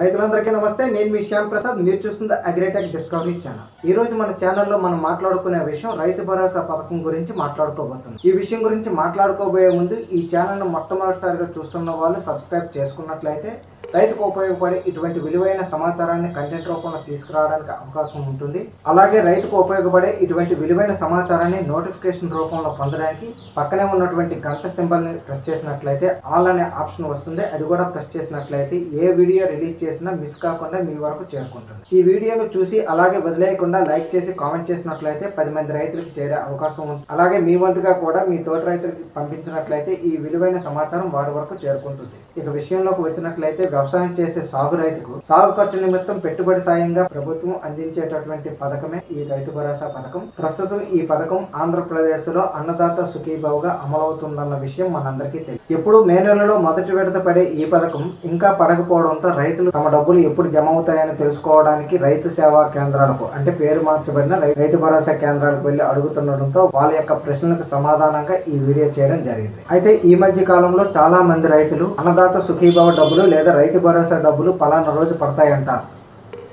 రైతులందరికీ నమస్తే. నేను మీ శ్యామ్ ప్రసాద్. మీరు చూస్తుంది అగ్రిటెక్ డిస్కవరీ ఛానల్. ఈ రోజు మన ఛానల్లో మనం మాట్లాడుకునే విషయం రైతు భరోసా పథకం గురించి మాట్లాడుకోబోతున్నాం. ఈ విషయం గురించి మాట్లాడుకోబోయే ముందు ఈ ఛానల్ను మొట్టమొదటిసారిగా చూస్తున్న వాళ్ళు సబ్స్క్రైబ్ చేసుకున్నట్లయితే రైతుకు ఉపయోగపడే ఇటువంటి విలువైన సమాచారాన్ని కంటెంట్ రూపంలో తీసుకురావడానికి అవకాశం ఉంటుంది. అలాగే రైతుకు ఉపయోగపడే ఇటువంటి విలువైన సమాచారాన్ని నోటిఫికేషన్ రూపంలో పొందడానికి పక్కనే ఉన్నటువంటి గంట సింబల్ని ప్రెస్ చేసినట్లయితే ఆల్ అనే ఆప్షన్ వస్తుంది. అది కూడా ప్రెస్ చేసినట్లయితే ఏ వీడియో రిలీజ్ చేసినా మిస్ కాకుండా మీ వరకు చేరుకుంటుంది. ఈ వీడియోను చూసి అలాగే వదిలేయకుండా లైక్ చేసి కామెంట్ చేసినట్లయితే పది మంది రైతులకు చేరే అవకాశం ఉంది అలాగే మీ వంతుగా కూడా మీ తోటి రైతులకి పంపించినట్లయితే ఈ విలువైన సమాచారం వారి వరకు చేరుకుంటుంది. ఇక విషయంలోకి వచ్చినట్లయితే వ్యవసాయం చేసే సాగు రైతుకు సాగు ఖర్చు నిమిత్తం పెట్టుబడి సాయంగా ప్రభుత్వం అందించేటటువంటి పథకమే ఈ రైతు భరోసా పథకం. ప్రస్తుతం ఈ పథకం ఆంధ్రప్రదేశ్లో అన్నదాత సుఖీభావుగా అమలవుతుందన్న విషయం మనందరికీ తెలియదు. ఎప్పుడు మే నెలలో మొదటి విడత పడే ఈ పథకం ఇంకా పడకపోవడంతో రైతులు తమ డబ్బులు ఎప్పుడు జమ అవుతాయని తెలుసుకోవడానికి రైతు సేవా కేంద్రాలకు అంటే పేరు మార్చబడిన రైతు భరోసా కేంద్రాలకు వెళ్ళి అడుగుతుండటంతో వాళ్ళ యొక్క ప్రశ్నలకు సమాధానంగా ఈ వీడియో చేయడం జరిగింది. అయితే ఈ మధ్య కాలంలో చాలా మంది రైతులు అన్నదాత సుఖీభావ డబ్బులు లేదా రైతు రైతు భరోసా డబ్బులు పలానా రోజు పడతాయంట.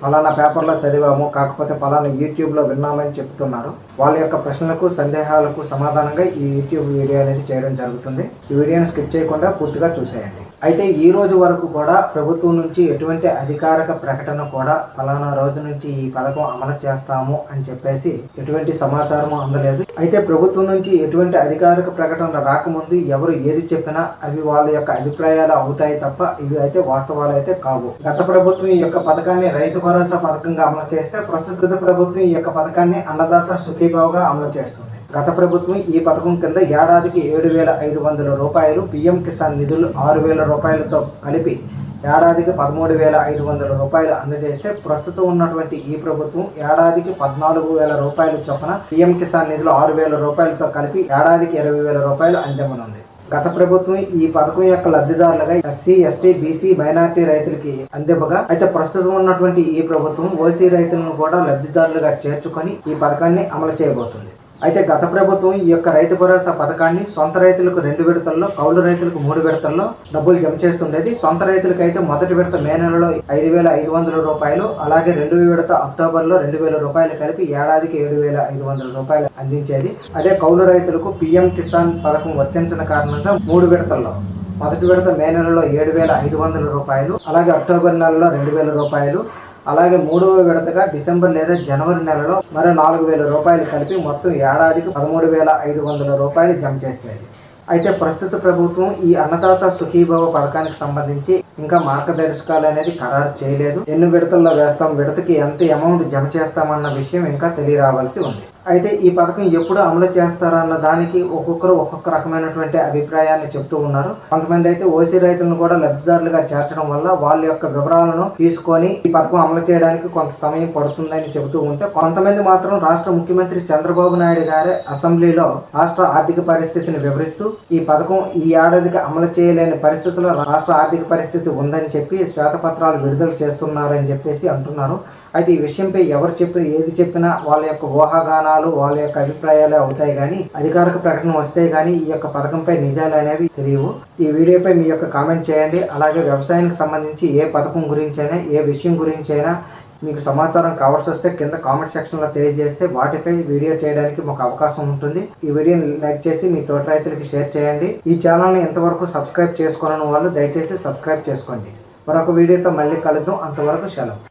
పలానా పేపర్లో చదివాము కాకపోతే పలానా యూట్యూబ్లో విన్నామని చెప్తున్నారు. వాళ్ళ యొక్క ప్రశ్నలకు సందేహాలకు సమాధానంగా ఈ యూట్యూబ్ వీడియో అనేది చేయడం జరుగుతుంది. ఈ వీడియోని స్కిప్ చేయకుండా పూర్తిగా చూసేయండి. అయితే ఈ రోజు వరకు కూడా ప్రభుత్వం నుంచి ఎటువంటి అధికారిక ప్రకటన కూడా ఫలానా రోజు నుంచి ఈ పథకం అమలు చేస్తాము అని చెప్పేసి ఎటువంటి సమాచారం అందలేదు. అయితే ప్రభుత్వం నుంచి ఎటువంటి అధికారిక ప్రకటన రాకముందు ఎవరు ఏది చెప్పినా అవి వాళ్ళ యొక్క అభిప్రాయాలు అవుతాయి తప్ప ఇవి అయితే వాస్తవాలు అయితే కావు. గత ప్రభుత్వం ఈ యొక్క పథకాన్ని రైతు భరోసా పథకంగా అమలు చేస్తే ప్రస్తుత ప్రభుత్వం ఈ యొక్క పథకాన్ని అన్నదాత సుఖీభావుగా అమలు చేస్తుంది. గత ప్రభుత్వం ఈ పథకం కింద ఏడాదికి ఏడు వేల ఐదు వందల రూపాయలు పిఎం కిసాన్ నిధులు ఆరు వేల రూపాయలతో కలిపి ఏడాదికి పదమూడు వేల ఐదు వందల రూపాయలు అందజేస్తే ప్రస్తుతం ఉన్నటువంటి ఈ ప్రభుత్వం ఏడాదికి పద్నాలుగు వేల రూపాయల చొప్పున పిఎం కిసాన్ నిధులు ఆరు వేల రూపాయలతో కలిపి ఏడాదికి ఇరవై వేల రూపాయలు అందమనుంది గత ప్రభుత్వం ఈ పథకం యొక్క లబ్ధిదారులుగా ఎస్సీ ఎస్టీ బీసీ మైనార్టీ రైతులకి అందివ్వగా అయితే ప్రస్తుతం ఉన్నటువంటి ఈ ప్రభుత్వం ఓసీ రైతులను కూడా లబ్ధిదారులుగా చేర్చుకొని ఈ పథకాన్ని అమలు చేయబోతుంది. అయితే గత ప్రభుత్వం ఈ యొక్క రైతు భరోసా పథకాన్ని సొంత రైతులకు రెండు విడతల్లో కౌలు రైతులకు మూడు విడతల్లో డబ్బులు జమ చేస్తుండేది. సొంత రైతులకు అయితే మొదటి విడత మే నెలలో ఐదు వేల ఐదు వందల రూపాయలు అలాగే రెండు విడత అక్టోబర్లో రెండు వేల రూపాయలు కలిపి ఏడాదికి ఏడు వేల ఐదు వందల రూపాయలు అందించేది. అదే కౌలు రైతులకు పిఎం కిసాన్ పథకం వర్తించిన కారణంగా మూడు విడతల్లో మొదటి విడత మే నెలలో ఏడు వేల ఐదు వందల రూపాయలు అలాగే అక్టోబర్ నెలలో రెండు వేల రూపాయలు అలాగే మూడవ విడతగా డిసెంబర్ లేదా జనవరి నెలలో మరో నాలుగు వేల రూపాయలు కలిపి మొత్తం ఏడాదికి పదమూడు వేల ఐదు వందల రూపాయలు జమ చేసింది అయితే ప్రస్తుత ప్రభుత్వం ఈ అన్నదాత సుఖీభవ పథకానికి సంబంధించి ఇంకా మార్గదర్శకాలు అనేది ఖరారు చేయలేదు. ఎన్ని విడతల్లో వేస్తాం విడతకి ఎంత అమౌంట్ జమ చేస్తామన్న విషయం ఇంకా తెలియరావాల్సి ఉంది. అయితే ఈ పథకం ఎప్పుడు అమలు చేస్తారన్న దానికి ఒక్కొక్కరు ఒక్కొక్క రకమైనటువంటి అభిప్రాయాన్ని చెప్తూ ఉన్నారు. కొంతమంది అయితే ఓసీ రైతులను కూడా లబ్ధిదారులుగా చేర్చడం వల్ల వాళ్ళ యొక్క వివరాలను తీసుకొని ఈ పథకం అమలు చేయడానికి కొంత సమయం పడుతుందని చెబుతూ ఉంటే కొంతమంది మాత్రం రాష్ట్ర ముఖ్యమంత్రి చంద్రబాబు నాయుడు గారి అసెంబ్లీలో రాష్ట్ర ఆర్థిక పరిస్థితిని వివరిస్తూ ఈ పథకం ఈ ఏడాదికి అమలు చేయలేని పరిస్థితుల్లో రాష్ట్ర ఆర్థిక పరిస్థితి ఉందని చెప్పి శ్వేతపత్రాలు విడుదల చేస్తున్నారని చెప్పేసి అంటున్నారు. అయితే ఈ విషయంపై ఎవరు చెప్పిన ఏది చెప్పినా వాళ్ళ యొక్క ఊహాగానాలు వాళ్ళ యొక్క అభిప్రాయాలు అవుతాయి కానీ అధికారిక ప్రకటన వస్తే కానీ ఈ యొక్క పథకంపై నిజాలు అనేవి తెలియవు. ఈ వీడియోపై మీ యొక్క కామెంట్ చేయండి. అలాగే వ్యవసాయానికి సంబంధించి ఏ పథకం గురించైనా ఏ విషయం గురించైనా మీకు సమాచారం కావాల్సి వస్తే కింద కామెంట్ సెక్షన్లో తెలియజేస్తే వాటిపై వీడియో చేయడానికి మాకు అవకాశం ఉంటుంది. ఈ వీడియోని లైక్ చేసి మీ తోట రైతులకి షేర్ చేయండి. ఈ ఛానల్ని ఇంతవరకు సబ్స్క్రైబ్ చేసుకోనని వాళ్ళు దయచేసి సబ్స్క్రైబ్ చేసుకోండి. మరొక వీడియోతో మళ్ళీ కలుద్దాం. అంతవరకు సెలవు.